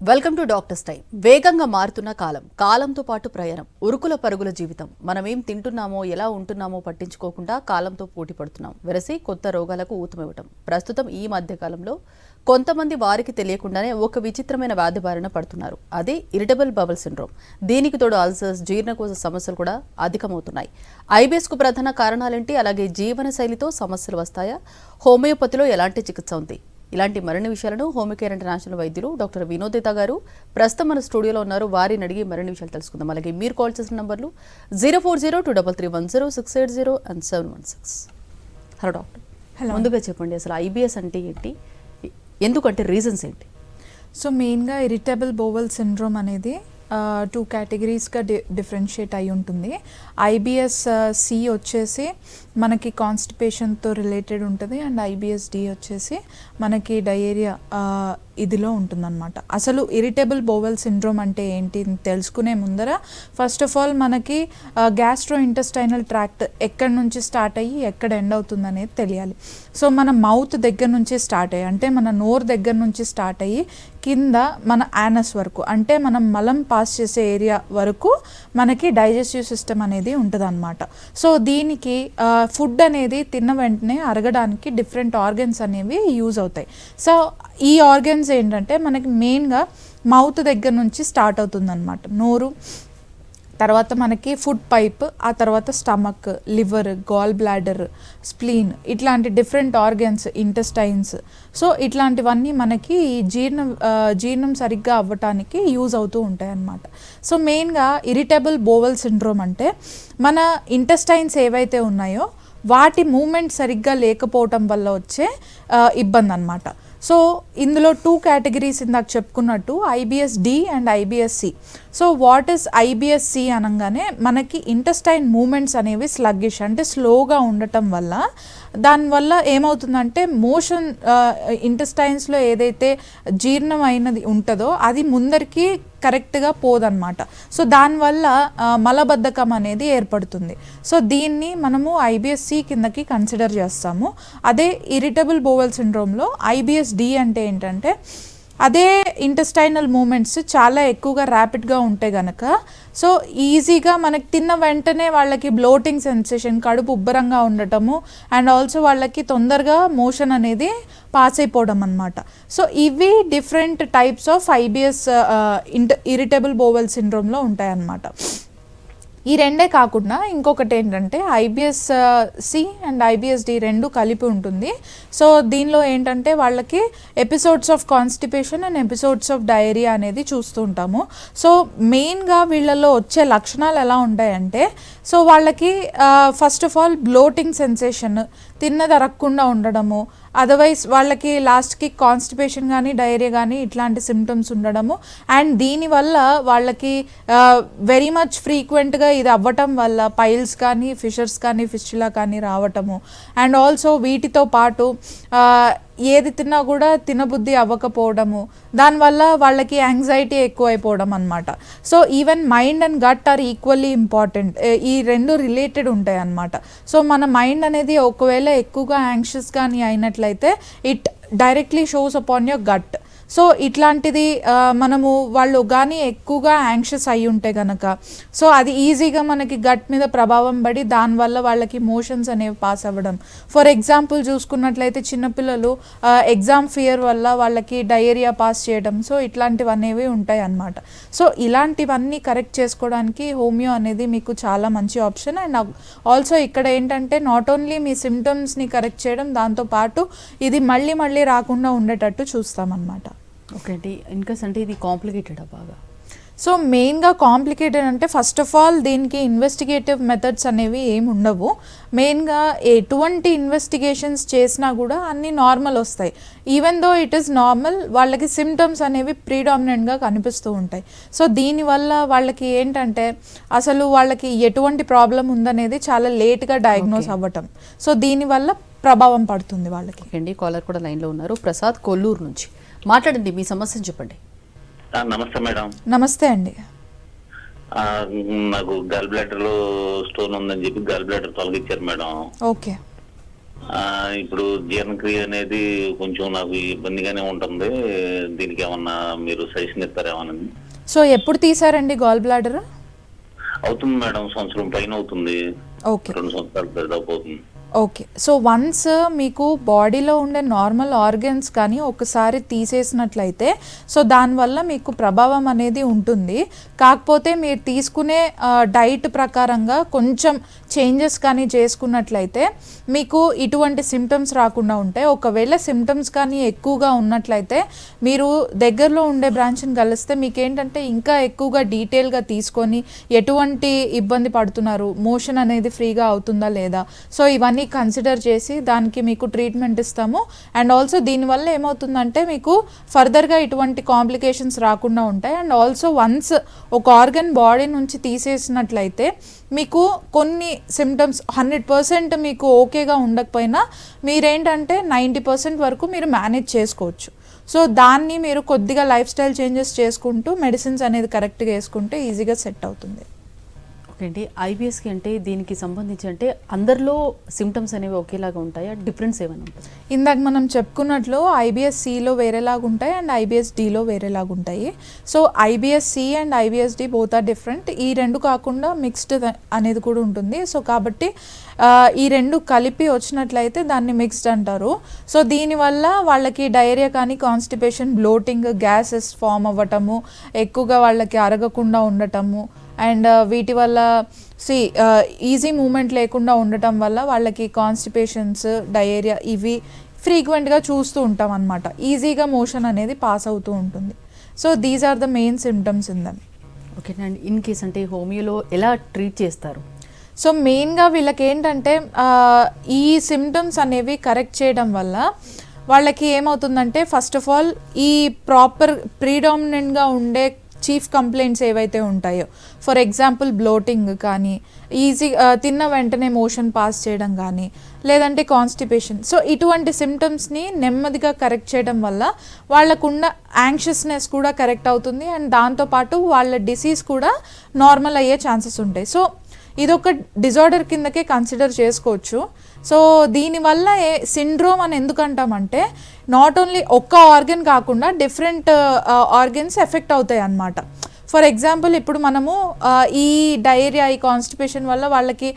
Welcome to doctors time. వేగంగా మారుతున్న కాలం కాలంతో పాటు ప్రయాణం ఉరుకుల పరుగుల జీవితం. మనం ఏం తింటున్నామో ఎలా ఉంటున్నామో పట్టించుకోకుండా కాలంతో పోటీ పడుతున్నాం. వెరసి కొత్త రోగాలకు ఊతమివ్వటం. ప్రస్తుతం ఈ మధ్య కాలంలో కొంతమంది వారికి తెలియకుండానే ఒక విచిత్రమైన వ్యాధి బారిన పడుతున్నారు. అదే ఇరిటబుల్ బబల్ సిండ్రోమ్. దీనికి తోడు అల్సర్స్ జీర్ణకోశ సమస్యలు కూడా అధికమవుతున్నాయి. ఐబిఎస్కు ప్రధాన కారణాలేంటి? అలాగే జీవన శైలితో సమస్యలు వస్తాయా? హోమియోపతిలో ఎలాంటి చికిత్స ఉంది? ఇలాంటి మరిన్ని విషయాలను హోమికేర్ ఇంటర్నేషనల్ వైద్యులు డాక్టర్ వినోదిత గారు ప్రస్తుతం మన స్టూడియోలో ఉన్నారు. వారిని అడిగి మరిన్ని విషయాలు తెలుసుకుందాం. అలాగే మీరు కాల్ చేసిన నంబర్లు zero four zero two double three one zero six eight zero and seven one six. Hello doctor. Hello. ముందుగా చెప్పండి అసలు ఐబిఎస్ అంటే ఏంటి? ఎందుకంటే రీజన్స్ ఏంటి? సో మెయిన్గా ఇరిటబుల్ బోవల్ సిండ్రోమ్ అనేది టూ కేటగిరీస్గా డి డిఫరెన్షియేట్ అయి ఉంటుంది. ఐబిఎస్ సి వచ్చేసి మనకి కాన్స్టిపేషన్తో రిలేటెడ్ ఉంటుంది అండ్ ఐబిఎస్ డి వచ్చేసి మనకి డయేరియా ఇదిలో ఉంటుందన్నమాట. అసలు ఇరిటబుల్ బోవెల్ సిండ్రోమ్ అంటే ఏంటి అని తెలుసుకునే ముందర ఫస్ట్ ఆఫ్ ఆల్ మనకి గ్యాస్ట్రో ఇంటెస్టైనల్ ట్రాక్ట్ ఎక్కడి నుంచి స్టార్ట్ అయ్యి ఎక్కడ ఎండ్ అవుతుంది అనేది తెలియాలి. సో మన మౌత్ దగ్గర నుంచి స్టార్ట్ అయ్యి అంటే మన నోరు దగ్గర నుంచి స్టార్ట్ అయ్యి కింద మన యానస్ వరకు అంటే మనం మలం పాస్ చేసే ఏరియా వరకు మనకి డైజెస్టివ్ సిస్టమ్ అనేది ఉంటుందన్నమాట. సో దీనికి ఫుడ్ అనేది తిన్న వెంటనే అరగడానికి డిఫరెంట్ ఆర్గన్స్ అనేవి యూజ్ అవుతాయి. సో ఈ ఆర్గన్స్ ఏంటంటే మనకి మెయిన్గా మౌత్ దగ్గర నుంచి స్టార్ట్ అవుతుంది నోరు తర్వాత మనకి ఫుడ్ పైప్ ఆ తర్వాత stomach liver gall bladder spleen ఇట్లాంటి డిఫరెంట్ ఆర్గన్స్ ఇంటెస్టైన్స్ సో ఇట్లాంటివన్నీ మనకి జీర్ణం జీర్ణం సరిగ్గా అవ్వటానికి యూజ్ అవుతూ ఉంటాయి అన్నమాట సో మెయిన్గా ఇరిటబుల్ బోవల్ సిండ్రోమ్ అంటే మన ఇంటెస్టైన్స్ ఏవైతే ఉన్నాయో వాటి మూమెంట్ సరిగ్గా లేకపోవటం వల్ల వచ్చే ఇబ్బంది అనమాట సో ఇందులో టూ కేటగిరీస్ ఇందాక చెప్పుకున్నట్టు IBS D and IBS C so what is IBS C అనగానే మనకి ఇంటెస్టైన్ మూమెంట్స్ అనేవి స్లగ్గిష్ అంటే స్లోగా ఉండటం వల్ల దానివల్ల ఏమవుతుందంటే మోషన్ ఇంటెస్టైన్స్లో ఏదైతే జీర్ణం అయినది ఉంటుందో అది ముందరికి కరెక్ట్గా పోదన్నమాట. సో దానివల్ల మలబద్ధకం అనేది ఏర్పడుతుంది. సో దీన్ని మనము ఐబిఎస్సి కిందకి కన్సిడర్ చేస్తాము. అదే ఇరిటబుల్ బోవెల్ సిండ్రోమ్లో ఐబిఎస్డి అంటే ఏంటంటే అదే ఇంటెస్టైనల్ మూమెంట్స్ చాలా ఎక్కువగా ర్యాపిడ్గా ఉంటే గనక సో ఈజీగా మనకి తిన్న వెంటనే వాళ్ళకి బ్లోటింగ్ సెన్సేషన్ కడుపు ఉబ్బరంగా ఉండటము అండ్ ఆల్సో వాళ్ళకి తొందరగా మోషన్ అనేది పాస్ అయిపోవడం అనమాట సో ఇవి డిఫరెంట్ టైప్స్ ఆఫ్ ఐబిఎస్ ఇంట ఇరిటబుల్ బోవెల్ సిండ్రోమ్లో ఉంటాయన్నమాట. ఈ రెండే కాకుండా ఇంకొకటి ఏంటంటే IBS C and IBS D రెండు కలిపి ఉంటుంది. సో దీనిలో ఏంటంటే వాళ్ళకి episodes of constipation and episodes of diarrhoea అనేది చూస్తూ ఉంటాము. సో మెయిన్గా వీళ్ళలో వచ్చే లక్షణాలు ఎలా ఉంటాయంటే సో వాళ్ళకి first of all bloating sensation తిన్నది అరగకుండా ఉండడము అదర్వైజ్ వాళ్ళకి లాస్ట్కి కాన్స్టిపేషన్ కానీ డైరియా కానీ ఇట్లాంటి సిమ్టమ్స్ ఉండడము. అండ్ దీనివల్ల వాళ్ళకి వెరీ మచ్ ఫ్రీక్వెంట్గా ఇది అవ్వటం వల్ల పైల్స్ కానీ ఫిషర్స్ కానీ ఫిష్లా కానీ రావటము. అండ్ ఆల్సో వీటితో పాటు ఏది తిన్నా కూడా తినబుద్ధి అవ్వకపోవడము. దానివల్ల వాళ్ళకి యాంగ్జైటీ ఎక్కువైపోవడం అనమాట so even mind and gut are equally important ఈ రెండు రిలేటెడ్ ఉంటాయి అన్నమాట సో మన మైండ్ అనేది ఒకవేళ ఎక్కువగా యాంగ్షియస్ కానీ అయినట్లయితే it directly shows upon your gut so ఇట్లాంటిది మనము వాళ్ళు కానీ ఎక్కువగా యాంగ్షియస్ అయి ఉంటే గనక సో అది ఈజీగా మనకి గట్ మీద ప్రభావం పడి దానివల్ల వాళ్ళకి మోషన్స్ అనేవి పాస్ అవ్వడం. ఫర్ ఎగ్జాంపుల్ చూసుకున్నట్లయితే చిన్నపిల్లలు ఎగ్జామ్ ఫియర్ వల్ల వాళ్ళకి డయేరియా పాస్ చేయడం. సో ఇట్లాంటివి అనేవి ఉంటాయి అన్నమాట. సో ఇలాంటివన్నీ కరెక్ట్ చేసుకోవడానికి హోమియో అనేది మీకు చాలా మంచి ఆప్షన్ అండ్ ఆల్సో ఇక్కడ ఏంటంటే నాట్ ఓన్లీ మీ సిమ్టమ్స్ని కరెక్ట్ చేయడం దాంతోపాటు ఇది మళ్ళీ మళ్ళీ రాకుండా ఉండేటట్టు చూస్తామన్నమాట. ఓకే అండి ఇన్కేస్ అంటే ఇది కాంప్లికేటెడ్ బాగా? సో మెయిన్గా కాంప్లికేటెడ్ అంటే ఫస్ట్ ఆఫ్ ఆల్ దీనికి ఇన్వెస్టిగేటివ్ మెథడ్స్ అనేవి ఏమి ఉండవు. మెయిన్గా ఎటువంటి ఇన్వెస్టిగేషన్స్ చేసినా కూడా అన్నీ నార్మల్ వస్తాయి. Even though it is normal వాళ్ళకి సిమ్టమ్స్ అనేవి ప్రీడామినెంట్గా కనిపిస్తూ ఉంటాయి. సో దీనివల్ల వాళ్ళకి ఏంటంటే అసలు వాళ్ళకి ఎటువంటి ప్రాబ్లం ఉందనేది చాలా లేట్గా డయాగ్నోస్. అవ్వటం. సో దీనివల్ల ప్రభావం పడుతుంది వాళ్ళకి. అండి కాలర్ కూడా లైన్లో ఉన్నారు. ప్రసాద్ కొల్లూరు నుంచి మాట్లాడండి మీ సమస్యను చెప్పండి. నమస్తే మేడం. నమస్తే అండి. నాకు గల్ బ్లాడర్లో స్టోన్ ఉందని చెప్పి గల్ బ్లాడర్ తొలగించారు మేడం. ఓకే. ఇప్పుడు జీర్ణక్రియ అనేది కొంచెం నాకు ఇబ్బందిగానే ఉంటుంది. దీనికి ఏమన్నా మీరు సజెషన్ ఇస్తారేమోనని. సో ఎప్పుడు తీసారండి గాల్ బ్లాడర్ అవుతుంది మేడం సంవత్సరం పైన అవుతుంది. ఓకే. రెండు సంవత్సరాలు దాదాపు అవుతుంది ఓకే సో వన్స్ మీకు బాడీలో ఉండే నార్మల్ ఆర్గన్స్ కానీ ఒకసారి తీసేసినట్లయితే సో దానివల్ల మీకు ప్రభావం అనేది ఉంటుంది. కాకపోతే మీరు తీసుకునే డైట్ ప్రకారంగా కొంచెం చేంజెస్ కానీ చేసుకున్నట్లయితే మీకు ఇటువంటి సిమ్టమ్స్ రాకుండా ఉంటాయి. ఒకవేళ సిమ్టమ్స్ కానీ ఎక్కువగా ఉన్నట్లయితే మీరు దగ్గరలో ఉండే బ్రాంచ్ని కలిస్తే మీకు ఏంటంటే ఇంకా ఎక్కువగా డీటెయిల్గా తీసుకొని ఎటువంటి ఇబ్బంది పడుతున్నారు? మోషన్ అనేది ఫ్రీగా అవుతుందా లేదా? సో ఇవన్నీ కన్సిడర్ చేసి దానికి మీకు ట్రీట్మెంట్ ఇస్తాము. అండ్ ఆల్సో దీనివల్ల ఏమవుతుందంటే మీకు ఫర్దర్గా ఇటువంటి కాంప్లికేషన్స్ రాకుండా ఉంటాయి. అండ్ ఆల్సో వన్స్ ఒక ఆర్గన్ బాడీ నుంచి తీసేసినట్లయితే మీకు కొన్ని సిమ్టమ్స్ హండ్రెడ్ పర్సెంట్ మీకు ఓకేగా ఉండకపోయినా మీరేంటంటే నైంటీ పర్సెంట్ వరకు మీరు మేనేజ్ చేసుకోవచ్చు. సో దాన్ని మీరు కొద్దిగా లైఫ్ స్టైల్ చేంజెస్ చేసుకుంటూ మెడిసిన్స్ అనేది కరెక్ట్గా వేసుకుంటే ఈజీగా సెట్ అవుతుంది. ఓకే అండి ఐబిఎస్కి అంటే దీనికి సంబంధించి అంటే అందరిలో సిమ్టమ్స్ అనేవి ఒకేలాగా ఉంటాయా? డిఫరెన్స్ ఏమైనా ఇందాక మనం చెప్పుకున్నట్లు ఐబిఎస్ సిలో వేరేలాగా ఉంటాయి అండ్ ఐబిఎస్ డిలో వేరేలాగా ఉంటాయి. So IBS C and IBS D both are different ఈ రెండు కాకుండా మిక్స్డ్ అనేది కూడా ఉంటుంది. సో కాబట్టి ఈ రెండు కలిపి వచ్చినట్లయితే దాన్ని మిక్స్డ్ అంటారు. సో దీనివల్ల వాళ్ళకి డైరియా కానీ కాన్స్టిపేషన్ బ్లోటింగ్ గ్యాసెస్ ఫామ్ అవ్వటము ఎక్కువగా వాళ్ళకి అరగకుండా ఉండటము అండ్ వీటి వల్ల సి ఈజీ మూమెంట్ లేకుండా ఉండటం వల్ల వాళ్ళకి కాన్స్టిపేషన్స్ డయేరియా ఇవి ఫ్రీక్వెంట్గా చూస్తూ ఉంటాం అనమాట ఈజీగా మోషన్ అనేది పాస్ అవుతూ ఉంటుంది. So these are the main symptoms in them. Okay అండి ఇన్ కేస్ అంటే హోమియోలో ఎలా ట్రీట్ చేస్తారు? సో మెయిన్గా వీళ్ళకి ఏంటంటే ఈ సిమ్టమ్స్ అనేవి కరెక్ట్ చేయడం వల్ల వాళ్ళకి ఏమవుతుందంటే ఫస్ట్ ఆఫ్ ఆల్ ఈ ప్రాపర్ ప్రీడామినెంట్గా ఉండే చీఫ్ కంప్లైంట్స్ ఏవైతే ఉంటాయో. ఫర్ ఎగ్జాంపుల్ బ్లోటింగ్ కానీ ఈజీ తిన్న వెంటనే మోషన్ పాస్ చేయడం కానీ లేదంటే కాన్స్టిపేషన్. సో ఇటువంటి సిమ్టమ్స్ని నెమ్మదిగా కరెక్ట్ చేయడం వల్ల వాళ్ళకున్న యాంగ్షియస్నెస్ కూడా కరెక్ట్ అవుతుంది. అండ్ దాంతోపాటు వాళ్ళ డిసీజ్ కూడా నార్మల్ అయ్యే ఛాన్సెస్ ఉంటాయి. సో ఇదొక డిజార్డర్ కిందకే కన్సిడర్ చేసుకోవచ్చు. సో దీనివల్ల ఏ సిండ్రోమ్ అని ఎందుకు అంటామంటే నాట్ ఓన్లీ ఒక్క ఆర్గన్ కాకుండా డిఫరెంట్ ఆర్గన్స్ ఎఫెక్ట్ అవుతాయి అన్నమాట. ఫర్ ఎగ్జాంపుల్ ఇప్పుడు మనము ఈ డైరియా ఈ కాన్స్టిపేషన్ వల్ల వాళ్ళకి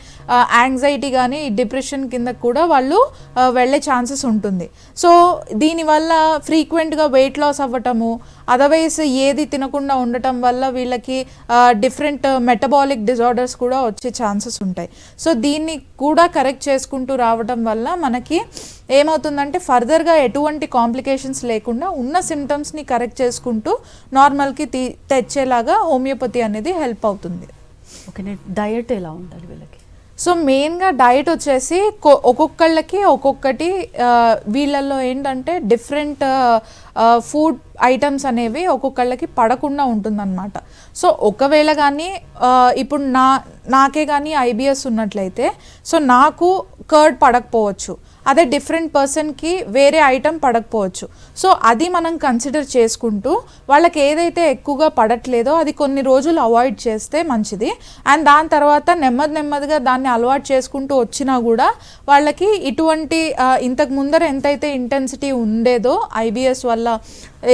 యాంగ్జైటీ కానీ డిప్రెషన్ కింద కూడా వాళ్ళు వెళ్ళే ఛాన్సెస్ ఉంటుంది. సో దీనివల్ల ఫ్రీక్వెంట్గా వెయిట్ లాస్ అవ్వటము అదర్వైజ్ ఏది తినకుండా ఉండటం వల్ల వీళ్ళకి డిఫరెంట్ మెటబాలిక్ డిజార్డర్స్ కూడా వచ్చే ఛాన్సెస్ ఉంటాయి. సో దీన్ని కూడా కరెక్ట్ చేసుకుంటూ రావటం వల్ల మనకి ఏమవుతుందంటే ఫర్దర్గా ఎటువంటి కాంప్లికేషన్స్ లేకుండా ఉన్న సిమ్టమ్స్ని కరెక్ట్ చేసుకుంటూ నార్మల్కి తీ తెచ్చేలాగా హోమియోపతి అనేది హెల్ప్ అవుతుంది. ఓకే డయట్ ఎలా ఉండాలి వీళ్ళకి? సో మెయిన్గా డైట్ వచ్చేసి ఒక్కొక్కళ్ళకి ఒక్కొక్కటి వీళ్ళల్లో ఏంటంటే డిఫరెంట్ ఫుడ్ ఐటమ్స్ అనేవి ఒక్కొక్కళ్ళకి పడకుండా ఉంటుందన్నమాట. సో ఒకవేళ కానీ ఇప్పుడు నా నాకే కానీ ఐబిఎస్ ఉన్నట్లయితే సో నాకు కర్డ్ పడకపోవచ్చు. అదే డిఫరెంట్ పర్సన్కి వేరే ఐటమ్ పడకపోవచ్చు. సో అది మనం కన్సిడర్ చేసుకుంటూ వాళ్ళకి ఏదైతే ఎక్కువగా పడట్లేదో అది కొన్ని రోజులు అవాయిడ్ చేస్తే మంచిది. అండ్ దాని తర్వాత నెమ్మది నెమ్మదిగా దాన్ని అలవాటు చేసుకుంటూ వచ్చినా కూడా వాళ్ళకి ఇటువంటి ఇంతకు ముందర ఎంతైతే ఇంటెన్సిటీ ఉండేదో ఐబిఎస్ వల్ల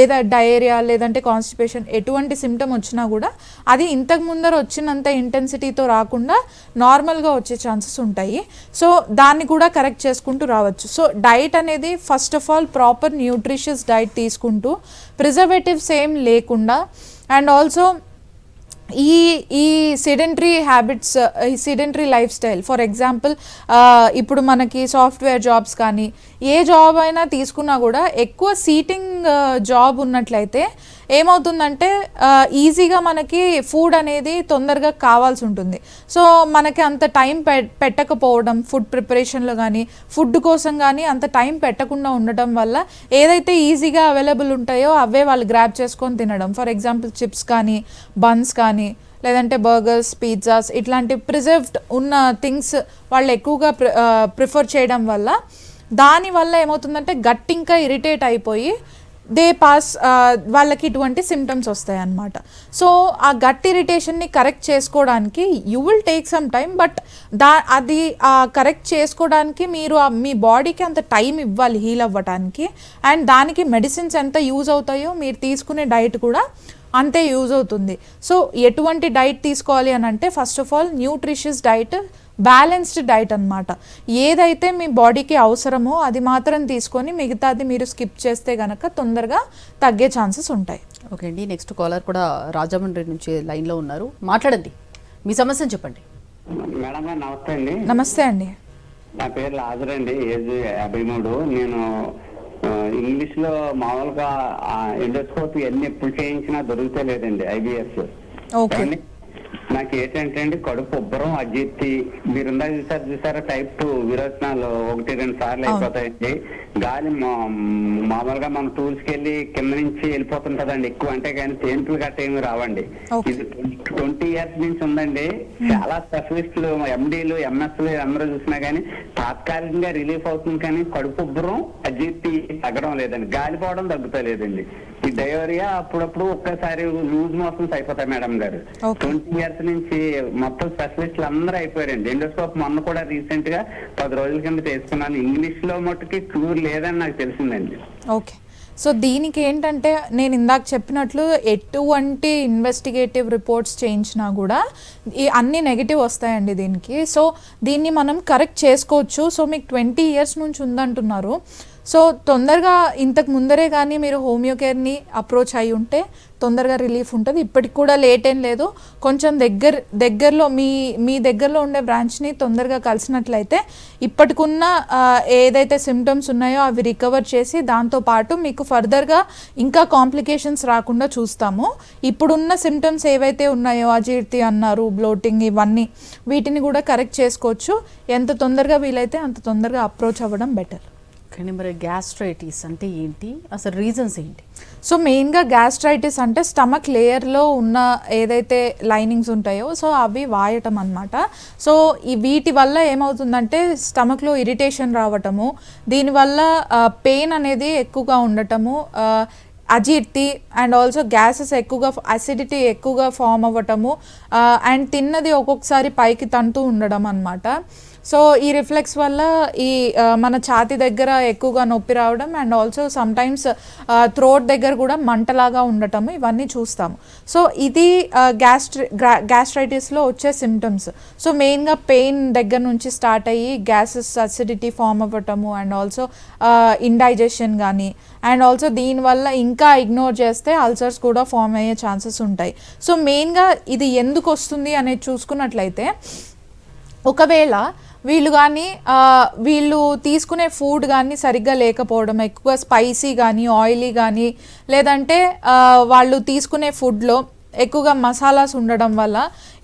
ఏదో డయేరియా లేదంటే కాన్స్టిపేషన్ ఎటువంటి సిమ్టమ్ వచ్చినా కూడా అది ఇంతకు ముందర వచ్చినంత ఇంటెన్సిటీతో రాకుండా నార్మల్గా వచ్చే ఛాన్సెస్ ఉంటాయి. సో దాన్ని కూడా కరెక్ట్ చేసుకుంటూ రావచ్చు. సో డైట్ అనేది first of all proper nutrition nutritious diet తీసుకుంటూ ప్రిజర్వేటివ్స్ ఏం లేకుండా అండ్ ఆల్సో ఈ ఈ సిడెంటరీ హ్యాబిట్స్ ఈ sedentary lifestyle for example ఇప్పుడు మనకి సాఫ్ట్వేర్ జాబ్స్ కానీ ఏ జాబ్ అయినా తీసుకున్నా కూడా ఎక్కువ సీటింగ్ జాబ్ ఉన్నట్లయితే ఏమవుతుందంటే ఈజీగా మనకి ఫుడ్ అనేది తొందరగా కావాల్సి ఉంటుంది. సో మనకి అంత టైం పె- పెట్టకపోవడం ఫుడ్ ప్రిపరేషన్లో కానీ ఫుడ్ కోసం కానీ అంత టైం పెట్టకుండా ఉండటం వల్ల ఏదైతే ఈజీగా అవైలబుల్ ఉంటాయో అవే వాళ్ళు గ్రాప్ చేసుకొని తినడం. ఫర్ ఎగ్జాంపుల్ చిప్స్ కానీ బన్స్ కానీ లేదంటే బర్గర్స్ పిజ్జాస్ ఇట్లాంటి ప్రిజర్వ్డ్ ఉన్న థింగ్స్ వాళ్ళు ఎక్కువగా ప్రిఫర్ చేయడం వల్ల దానివల్ల ఏమవుతుందంటే గట్ ఇంకా ఇరిటేట్ అయిపోయి దే పాస్ వాళ్ళకి ఇటువంటి సిమ్టమ్స్ వస్తాయి అన్నమాట సో ఆ గట్ ఇరిటేషన్ని కరెక్ట్ చేసుకోవడానికి you will take some time but దా అది కరెక్ట్ చేసుకోవడానికి మీరు మీ బాడీకి అంత టైం ఇవ్వాలి హీల్ అవ్వడానికి అండ్ దానికి మెడిసిన్స్ ఎంత యూజ్ అవుతాయో మీరు తీసుకునే డైట్ కూడా అంతే యూజ్ అవుతుంది. సో ఎటువంటి డైట్ తీసుకోవాలి అని అంటే first of all nutritious diet balanced diet అన్నమాట. ఏదైతే మీ బాడీకి అవసరమో అది మాత్రం తీసుకొని మిగతాది మీరు స్కిప్ చేస్తే గనక తొందరగా తగ్గే ఛాన్సెస్ ఉంటాయి. ఓకే అండి. నెక్స్ట్ కాలర్ కూడా రాజమండ్రి నుంచి లైన్లో ఉన్నారు. మాట్లాడండి. మీ సమస్యను చెప్పండి. మేడం గారు నమస్తే అండి. నమస్తే అండి. నా పేరు లాజర్ అండి. ఏజ్ యాభై మూడు. నేను ఇంగ్లీష్లో మామూలుగా ఎండోస్కోపీ అన్ని ఎప్పుడు చేయించినా దొరుకుతే లేదండి ఐబిఎస్ ఓకే. నాకు ఏంటంటే అండి కడుపు ఉబ్బరం అజీర్తి. మీరు ఇందాక చూసారు చూసారా టైప్ టూ విరోచనాలు. ఒకటి రెండు సార్లు. అయిపోతాయండి. గాలి మామూలుగా మన టూల్స్కి వెళ్ళి కింద నుంచి వెళ్ళిపోతుంటదండి ఎక్కువ అంటే కానీ తేంపులు గట్ట ఏమి రావండి. ఇది ట్వంటీ ఇయర్స్ నుంచి ఉందండి. చాలా స్పెషలిస్టులు ఎండీలు ఎంఎస్లు అందరూ చూసినా కానీ తాత్కాలికంగా రిలీఫ్ అవుతుంది కానీ కడుపు ఉబ్బరం అజీర్తి తగ్గడం లేదండి. గాలిపోవడం తగ్గుతలేదండి. ఈ డయోరియా అప్పుడప్పుడు ఒక్కసారి లూజ్ మోషన్స్ అయిపోతాయి మేడం గారు. ట్వంటీ ఇయర్స్ నుంచి మొత్తం స్పెషలిస్టులు అందరూ అయిపోయారండి. ఎండోస్కోప్ మొన్న కూడా రీసెంట్గా పది రోజుల కింద తీసుకున్నాను ఇంగ్లీష్లో మటుకి క్యూర్ లేదని నాకు తెలిసిందండి. ఓకే. సో దీనికి ఏంటంటే నేను ఇందాక చెప్పినట్లు ఎటువంటి ఇన్వెస్టిగేటివ్ రిపోర్ట్స్ చేయించినా కూడా ఈ అన్ని నెగిటివ్ వస్తాయండి దీనికి. సో దీన్ని మనం కరెక్ట్ చేసుకోవచ్చు. సో మీకు ట్వంటీ ఇయర్స్ నుంచి ఉందంటున్నారు. సో తొందరగా ఇంతకు ముందరే కానీ మీరు హోమియో కేర్ని అప్రోచ్ అయి ఉంటే తొందరగా రిలీఫ్ ఉంటుంది. ఇప్పటికి కూడా లేట్ ఏం లేదు. కొంచెం దగ్గర దగ్గరలో మీ మీ దగ్గరలో ఉండే బ్రాంచ్ని తొందరగా కలిసినట్లయితే ఇప్పటికున్న ఏదైతే సిమ్టమ్స్ ఉన్నాయో అవి రికవర్ చేసి దాంతో పాటు మీకు ఫర్దర్గా ఇంకా కాంప్లికేషన్స్ రాకుండా చూస్తాము. ఇప్పుడున్న సిమ్టమ్స్ ఏవైతే ఉన్నాయో అజీర్తి అన్నారు బ్లోటింగ్ ఇవన్నీ వీటిని కూడా కరెక్ట్ చేసుకోవచ్చు. ఎంత తొందరగా వీలైతే అంత తొందరగా అప్రోచ్ అవ్వడం బెటర్ కానీ మరి గ్యాస్ట్రైటిస్ అంటే ఏంటి? అసలు రీజన్స్ ఏంటి? సో మెయిన్గా గ్యాస్ట్రైటిస్ అంటే స్టమక్ లేయర్లో ఉన్న ఏదైతే లైనింగ్స్ ఉంటాయో సో అవి వాయటం అనమాట సో ఈ వీటి వల్ల ఏమవుతుందంటే స్టమక్లో ఇరిటేషన్ రావటము దీనివల్ల పెయిన్ అనేది ఎక్కువగా ఉండటము అజీర్తి అండ్ ఆల్సో గ్యాసెస్ ఎక్కువగా అసిడిటీ ఎక్కువగా ఫామ్ అవ్వటము అండ్ తిన్నది ఒక్కొక్కసారి పైకి తంటూ ఉండడం అనమాట సో ఈ రిఫ్లెక్స్ వల్ల ఈ మన ఛాతి దగ్గర ఎక్కువగా నొప్పి రావడం అండ్ ఆల్సో సమ్టైమ్స్ థ్రోట్ దగ్గర కూడా మంటలాగా ఉండటం ఇవన్నీ చూస్తాము. సో ఇది గ్యాస్ట్రి గ్యాస్ట్రైటిస్లో వచ్చే సిమ్టమ్స్ సో మెయిన్గా పెయిన్ దగ్గర నుంచి స్టార్ట్ అయ్యి గ్యాసెస్ అసిడిటీ ఫామ్ అవ్వటము అండ్ ఆల్సో ఇండైజెషన్ కానీ అండ్ ఆల్సో దీనివల్ల ఇంకా ఇగ్నోర్ చేస్తే అల్సర్స్ కూడా ఫామ్ అయ్యే ఛాన్సెస్ ఉంటాయి. సో మెయిన్గా ఇది ఎందుకు వస్తుంది అనేది చూసుకున్నట్లయితే ఒకవేళ వీళ్ళు కానీ వీళ్ళు తీసుకునే ఫుడ్ కానీ సరిగ్గా లేకపోవడం ఎక్కువ స్పైసీ కానీ ఆయిలీ కానీ లేదంటే వాళ్ళు తీసుకునే ఫుడ్లో ఎక్కువగా మసాలాస్ ఉండడం వల్ల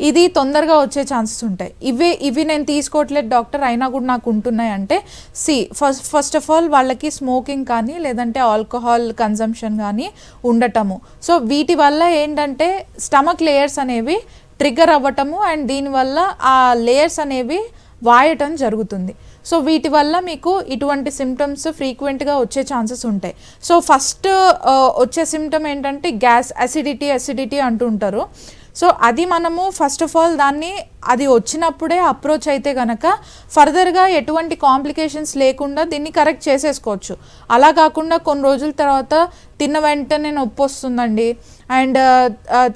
ఇది తొందరగా వచ్చే ఛాన్సెస్ ఉంటాయి. ఇవి ఇవి నేను తీసుకోవట్లేదు డాక్టర్ అయినా కూడా నాకు ఉంటున్నాయి అంటే see first first of all వాళ్ళకి స్మోకింగ్ కానీ లేదంటే ఆల్కహాల్ కన్జంప్షన్ కానీ ఉండటము. సో వీటి వల్ల ఏంటంటే స్టమక్ లేయర్స్ అనేవి ట్రిగ్గర్ అవ్వటము అండ్ దీనివల్ల ఆ లేయర్స్ అనేవి వాయటం జరుగుతుంది. సో వీటి వల్ల మీకు ఇటువంటి సిమ్టమ్స్ ఫ్రీక్వెంట్గా వచ్చే ఛాన్సెస్ ఉంటాయి. సో ఫస్ట్ వచ్చే సిమ్టమ్ ఏంటంటే గ్యాస్ అసిడిటీ అసిడిటీ అంటుంటారు సో అది మనము ఫస్ట్ ఆఫ్ ఆల్ దాన్ని అది వచ్చినప్పుడే అప్రోచ్ అయితే కనుక ఫర్దర్గా ఎటువంటి కాంప్లికేషన్స్ లేకుండా దీన్ని కరెక్ట్ చేసేసుకోవచ్చు. అలా కాకుండా కొన్ని రోజుల తర్వాత తిన్న వెంటనే నొప్పి వస్తుందండి. అండ్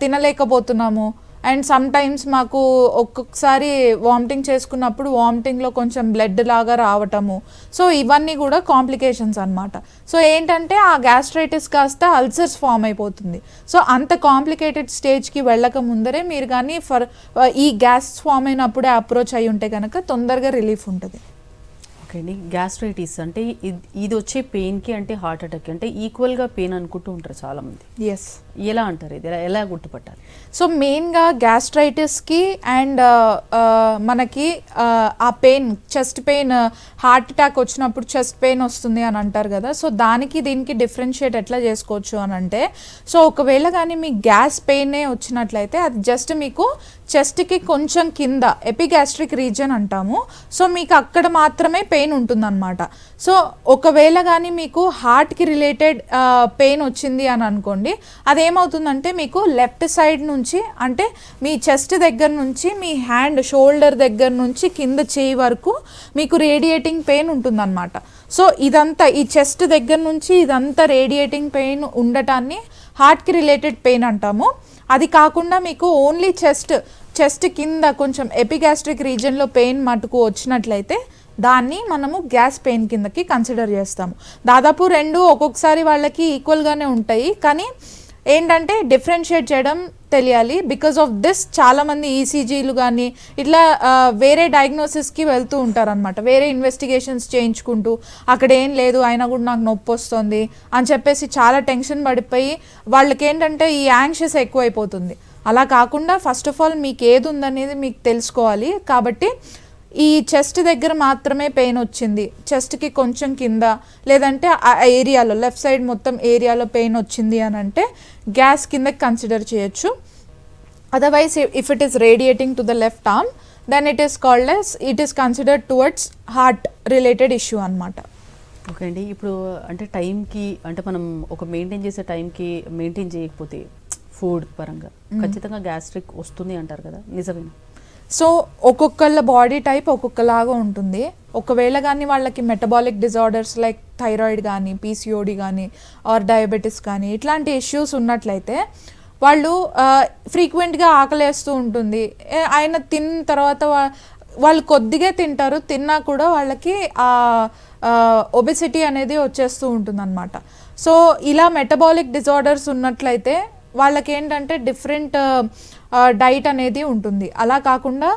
తినలేకపోతున్నాము. అండ్ సమ్ టైమ్స్ మాకు ఒక్కొక్కసారి వామిటింగ్ చేసుకున్నప్పుడు వామిటింగ్లో కొంచెం బ్లడ్ లాగా రావటము. సో ఇవన్నీ కూడా కాంప్లికేషన్స్ అన్నమాట. సో ఏంటంటే ఆ గ్యాస్ట్రైటిస్ కాస్త అల్సర్స్ ఫామ్ అయిపోతుంది. సో అంత కాంప్లికేటెడ్ స్టేజ్కి వెళ్ళక ముందరే మీరు కానీ ఫర్ ఈ గ్యాస్ ఫామ్ అయినప్పుడే అప్రోచ్ అయి ఉంటే కనుక తొందరగా రిలీఫ్ ఉంటుంది. ఓకే గ్యాస్ట్రైటిస్ అంటే ఇది వచ్చే పెయిన్కి అంటే హార్ట్ అటాక్ అంటే ఈక్వల్గా పెయిన్ అనుకుంటూ ఉంటారు చాలామంది. ఎస్ ఎలా అంటారు ఇది? ఎలా గుర్తుపట్టాలి? సో మెయిన్గా గ్యాస్ట్రైటిస్కి అండ్ మనకి ఆ, ఆ pain chest pain heart attack వచ్చినప్పుడు చెస్ట్ పెయిన్ వస్తుంది అని అంటారు కదా. సో దానికి దీనికి డిఫరెన్షియేట్ ఎట్లా చేసుకోవచ్చు అని అంటే సో ఒకవేళ కానీ మీ గ్యాస్ పెయినే వచ్చినట్లయితే అది జస్ట్ మీకు చెస్ట్కి కొంచెం కింద ఎపిగాస్ట్రిక్ రీజన్ అంటాము. సో మీకు అక్కడ మాత్రమే పెయిన్ ఉంటుందన్నమాట. సో ఒకవేళ కానీ మీకు హార్ట్కి రిలేటెడ్ పెయిన్ వచ్చింది అని అనుకోండి అదేమవుతుందంటే మీకు లెఫ్ట్ సైడ్ నుంచి అంటే మీ చెస్ట్ దగ్గర నుంచి మీ హ్యాండ్ షోల్డర్ దగ్గర నుంచి కింద చేయి వరకు మీకు రేడియేటింగ్ పెయిన్ ఉంటుందన్నమాట. సో ఇదంతా ఈ చెస్ట్ దగ్గర నుంచి ఇదంతా రేడియేటింగ్ పెయిన్ ఉండటాన్ని హార్ట్కి రిలేటెడ్ పెయిన్ అంటాము. అది కాకుండా మీకు ఓన్లీ చెస్ట్ చెస్ట్ కింద కొంచెం ఎపిగాస్ట్రిక్ రీజన్లో పెయిన్ మటుకు వచ్చినట్లయితే దాన్ని మనము గ్యాస్ పెయిన్ కిందకి కన్సిడర్ చేస్తాము. దాదాపు రెండు ఒక్కొక్కసారి వాళ్ళకి ఈక్వల్గానే ఉంటాయి కానీ ఏంటంటే డిఫరెన్షియేట్ చేయడం తెలియాలి. బికాస్ ఆఫ్ దిస్ చాలామంది ఈసీజీలు కానీ ఇట్లా వేరే డయాగ్నోసిస్కి వెళ్తూ ఉంటారనమాట వేరే ఇన్వెస్టిగేషన్స్ చేయించుకుంటూ అక్కడ ఏం లేదు అయినా కూడా నాకు నొప్పి వస్తుంది అని చెప్పేసి చాలా టెన్షన్ పడిపోయి వాళ్ళకి ఏంటంటే ఈ యాంగ్షియస్ ఎక్కువైపోతుంది. అలా కాకుండా ఫస్ట్ ఆఫ్ ఆల్ మీకు ఏది ఉందనేది మీకు తెలుసుకోవాలి. కాబట్టి ఈ చెస్ట్ దగ్గర మాత్రమే పెయిన్ వచ్చింది. చెస్ట్కి కొంచెం కింద లేదంటే ఆ ఏరియాలో లెఫ్ట్ సైడ్ మొత్తం ఏరియాలో పెయిన్ వచ్చింది అని అంటే గ్యాస్ కిందకి కన్సిడర్ చేయొచ్చు. Otherwise if it is radiating to the left arm then it is called as it is considered towards heart related issue అనమాట ఓకే అండి. ఇప్పుడు అంటే టైంకి అంటే మనం ఒక మెయింటైన్ చేసే టైంకి మెయింటైన్ చేయకపోతే ఫుడ్ పరంగా ఖచ్చితంగా గ్యాస్ట్రిక్ వస్తుంది అంటారు కదా. నిజమేనా? సో ఒక్కొక్కళ్ళ బాడీ టైప్ ఒక్కొక్కలాగా ఉంటుంది. ఒకవేళ కానీ వాళ్ళకి మెటబాలిక్ డిజార్డర్స్ లైక్ థైరాయిడ్ కానీ పీసీఓడి కానీ ఆర్ డయాబెటీస్ కానీ ఇట్లాంటి ఇష్యూస్ ఉన్నట్లయితే వాళ్ళు ఫ్రీక్వెంట్గా ఆకలేస్తూ ఉంటుంది. ఆయన తిన్న తర్వాత వాళ్ళు కొద్దిగా తింటారు తిన్నా కూడా వాళ్ళకి ఆ ఒబెసిటీ అనేది వచ్చేస్తూ ఉంటుంది సో ఇలా మెటబాలిక్ డిజార్డర్స్ ఉన్నట్లయితే వాళ్ళకి ఏంటంటే డిఫరెంట్ డైట్ అనేది ఉంటుంది. అలా కాకుండా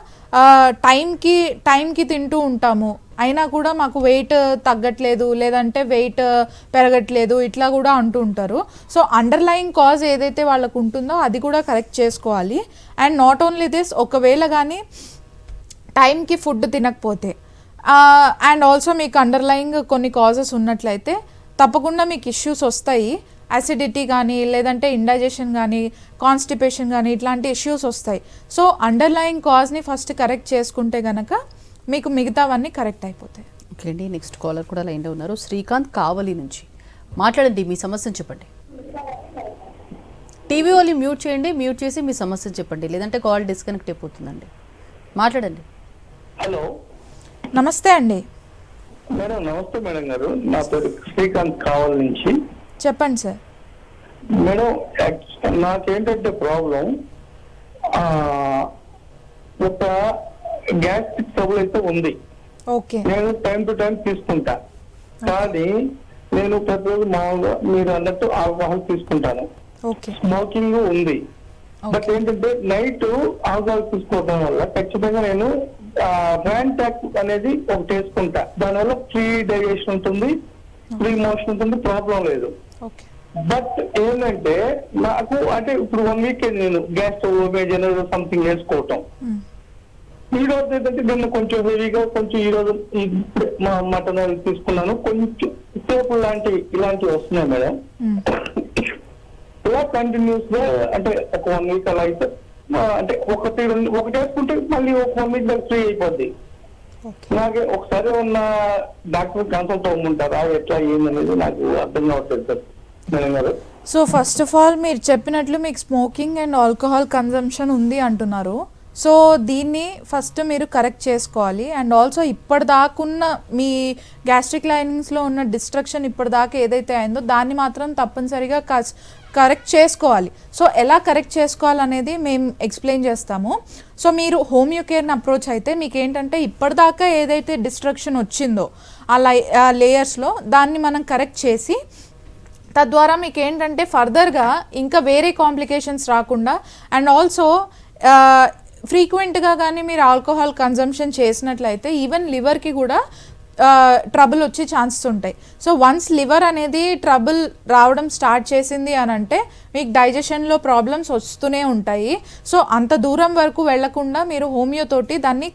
టైంకి టైంకి తింటూ ఉంటాము. అయినా కూడా మాకు వెయిట్ తగ్గట్లేదు లేదంటే వెయిట్ పెరగట్లేదు ఇట్లా కూడా అంటూ ఉంటారు. సో అండర్లయింగ్ కాజ్ ఏదైతే వాళ్ళకు ఉంటుందో అది కూడా కరెక్ట్ చేసుకోవాలి. అండ్ నాట్ ఓన్లీ దిస్ ఒకవేళ కానీ టైంకి ఫుడ్ తినకపోతే అండ్ ఆల్సో మీకు అండర్లయింగ్ కొన్ని కాజెస్ ఉన్నట్లయితే తప్పకుండా మీకు ఇష్యూస్ వస్తాయి. యాసిడిటీ కానీ లేదంటే ఇండైజెషన్ కానీ కాన్స్టిపేషన్ కానీ ఇట్లాంటి ఇష్యూస్ వస్తాయి. సో అండర్లయింగ్ కాజ్ని ఫస్ట్ కరెక్ట్ చేసుకుంటే గనక మీకు మిగతావన్నీ కరెక్ట్ అయిపోతాయి. ఓకే అండి నెక్స్ట్ కాలర్ కూడా లైన్లో ఉన్నారు. శ్రీకాంత్ కావలి నుంచి మాట్లాడండి మీ సమస్యను చెప్పండి. టీవీ వాళ్ళు మ్యూట్ చేయండి మ్యూట్ చేసి మీ సమస్యను చెప్పండి. లేదంటే కాల్ డిస్కనెక్ట్ అయిపోతుందండి. మాట్లాడండి. హలో. నమస్తే అండి. మేడం నమస్తే మేడం గారు. నా పేరు శ్రీకాంత్ కావల్ నుంచి. చెప్పండి సార్. మేడం నాకేంటంటే ప్రాబ్లం ఒక గ్యాస్ట్రిక్ ట్రబుల్ అయితే ఉంది. ఓకే. నేను టైం టు టైం తీసుకుంటా. కానీ నేను ప్రతిరోజు మామూలుగా మీరు అన్నట్టు ఆల్కహాల్ తీసుకుంటాను. ఓకే. స్మోకింగ్ ఉంది. బట్ ఏంటంటే నైట్ ఆల్కహాల్ తీసుకోవడం వల్ల ఖచ్చితంగా నేను ర్యాంటాక్ అనేది ఒకటి వేసుకుంటా. దానివల్ల ఫ్రీ డైజెషన్ ఉంటుంది ఫ్రీ మోషన్ ఉంటుంది ప్రాబ్లం లేదు. బట్ ఏంటంటే నాకు అంటే ఇప్పుడు వన్ వీక్ నేను గ్యాస్ స్టవ్ సంథింగ్ వేసుకోవటం. ఈ రోజు ఏంటంటే నిన్న కొంచెం హెవీగా కొంచెం ఈ రోజు మా మటన్ తీసుకున్నాను. కొంచెం సేపు లాంటి ఇలాంటివి వస్తున్నాయి మేడం. ఇలా కంటిన్యూస్గా అంటే ఒక వన్ వీక్ అలా అయితే అంటే ఒకటి రెండు ఒకటి వేసుకుంటే మళ్ళీ ఒక వన్ వీక్ ఫ్రీ అయిపోద్ది. అలాగే ఒకసారి ఉన్న డాక్టర్ కన్సల్ట్ అవ్వమంటారా ఎట్లా ఏందనేది నాకు అర్థం కావట్లేదు sir. So first of all మీరు చెప్పినట్లు మీకు స్మోకింగ్ అండ్ ఆల్కహాల్ కన్జంప్షన్ ఉంది అంటున్నారు. సో దీన్ని ఫస్ట్ మీరు కరెక్ట్ చేసుకోవాలి. అండ్ ఆల్సో ఇప్పటిదాకున్న మీ గ్యాస్ట్రిక్ లైనింగ్స్లో ఉన్న డిస్ట్రక్షన్ ఇప్పటిదాకా ఏదైతే అయిందో దాన్ని మాత్రం తప్పనిసరిగా కరెక్ట్ చేసుకోవాలి. సో ఎలా కరెక్ట్ చేసుకోవాలనేది మేము ఎక్స్ప్లెయిన్ చేస్తాము. సో మీరు హోమియోకేర్ని అప్రోచ్ అయితే మీకు ఏంటంటే ఇప్పటిదాకా ఏదైతే డిస్ట్రక్షన్ వచ్చిందో ఆ లై ఆ లేయర్స్లో దాన్ని మనం కరెక్ట్ చేసి తద్వారా మీకు ఏంటంటే ఫర్దర్గా ఇంకా వేరే కాంప్లికేషన్స్ రాకుండా అండ్ ఆల్సో ఫ్రీక్వెంట్గా కానీ మీరు ఆల్కహాల్ కన్జంప్షన్ చేసినట్లయితే ఈవెన్ లివర్కి కూడా ట్రబుల్ వచ్చే ఛాన్సెస్ ఉంటాయి. సో వన్స్ లివర్ అనేది ట్రబుల్ రావడం స్టార్ట్ చేసింది అని అంటే మీకు డైజెషన్లో ప్రాబ్లమ్స్ వస్తూనే ఉంటాయి. సో అంత దూరం వరకు వెళ్ళకుండా మీరు హోమియోతోటి దాన్ని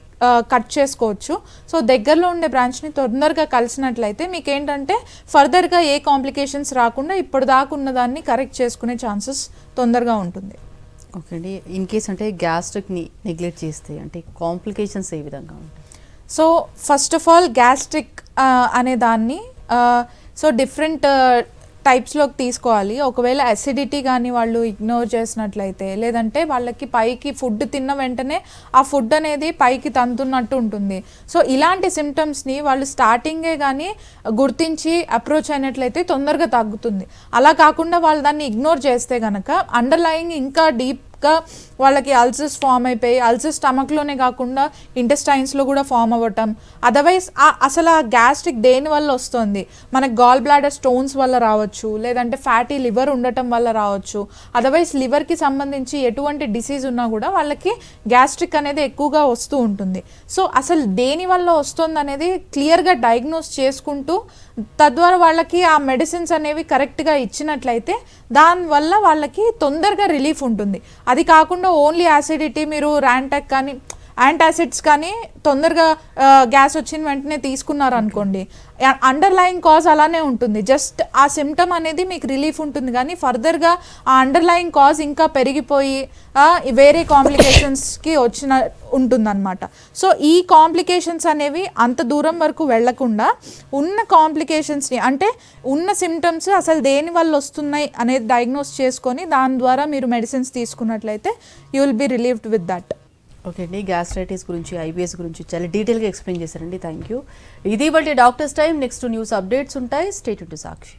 కట్ చేసుకోవచ్చు. సో దగ్గరలో ఉండే బ్రాంచ్ని తొందరగా కలిసినట్లయితే మీకు ఏంటంటే ఫర్దర్గా ఏ కాంప్లికేషన్స్ రాకుండా ఇప్పుడు దాకా ఉన్న దాన్ని కరెక్ట్ చేసుకునే ఛాన్సెస్ తొందరగా ఉంటుంది. ఓకే అండి. ఇన్ కేస్ అంటే గ్యాస్ట్రిక్ని నెగ్లెక్ట్ చేస్తే అంటే కాంప్లికేషన్స్ ఏ విధంగా ఉంటాయి? So first of all gastric అనే దాన్ని సో డిఫరెంట్ టైప్స్లోకి తీసుకోవాలి. ఒకవేళ అసిడిటీ కానీ వాళ్ళు ఇగ్నోర్ చేసినట్లయితే లేదంటే వాళ్ళకి పైకి ఫుడ్ తిన్న వెంటనే ఆ ఫుడ్ అనేది పైకి తంతున్నట్టు ఉంటుంది. సో ఇలాంటి సిమ్టమ్స్ని వాళ్ళు స్టార్టింగే కానీ గుర్తించి అప్రోచ్ అయినట్లయితే తొందరగా తగ్గుతుంది. అలా కాకుండా వాళ్ళు దాన్ని ఇగ్నోర్ చేస్తే కనుక అండర్లయింగ్ ఇంకా డీప్గా వాళ్ళకి అల్సర్స్ ఫామ్ అయిపోయి అల్సర్స్ స్టమక్లోనే కాకుండా ఇంటెస్టైన్స్లో కూడా ఫామ్ అవ్వటం. అదర్వైజ్ అసలు ఆ గ్యాస్ట్రిక్ దేని వల్ల వస్తుంది? మనకి గాల్ బ్లాడర్ స్టోన్స్ వల్ల రావచ్చు లేదంటే ఫ్యాటీ లివర్ ఉండటం వల్ల రావచ్చు. అదర్వైజ్ లివర్కి సంబంధించి ఎటువంటి డిసీజ్ ఉన్నా కూడా వాళ్ళకి గ్యాస్ట్రిక్ అనేది ఎక్కువగా వస్తూ ఉంటుంది. సో అసలు దేని వల్ల వస్తుంది అనేది క్లియర్గా డయాగ్నోస్ చేసుకుంటూ తద్వారా వాళ్ళకి ఆ మెడిసిన్స్ అనేవి కరెక్ట్గా ఇచ్చినట్లయితే దానివల్ల వాళ్ళకి తొందరగా రిలీఫ్ ఉంటుంది. అది కాకుండా ఓన్లీ యాసిడిటీ మీరు ర్యాంటాక్ కానీ యాంటాసిడ్స్ కానీ తొందరగా గ్యాస్ వచ్చిన వెంటనే తీసుకున్నారు అనుకోండి అండర్లయింగ్ కాజ్ అలానే ఉంటుంది. జస్ట్ ఆ సిమ్టమ్ అనేది మీకు రిలీఫ్ ఉంటుంది. కానీ ఫర్దర్గా ఆ అండర్లయింగ్ కాజ్ ఇంకా పెరిగిపోయి వేరే కాంప్లికేషన్స్కి వచ్చిన ఉంటుందన్నమాట. సో ఈ కాంప్లికేషన్స్ అనేవి అంత దూరం వరకు వెళ్ళకుండా ఉన్న కాంప్లికేషన్స్ని అంటే ఉన్న సిమ్టమ్స్ అసలు దేని వల్ల వస్తున్నాయి అనేది డయాగ్నోస్ చేసుకొని దాని ద్వారా మీరు మెడిసిన్స్ తీసుకున్నట్లయితే you will be relieved with that okay అండి గ్యాస్ట్రైటిస్ గురించి ఐబీఎస్ గురించి చాలా డీటెయిల్గా ఎక్స్ప్లెయిన్ చేశారండి. Thank you. ఇది బట్టి doctors time. Next news updates ఉంటాయి. State to Sakshi.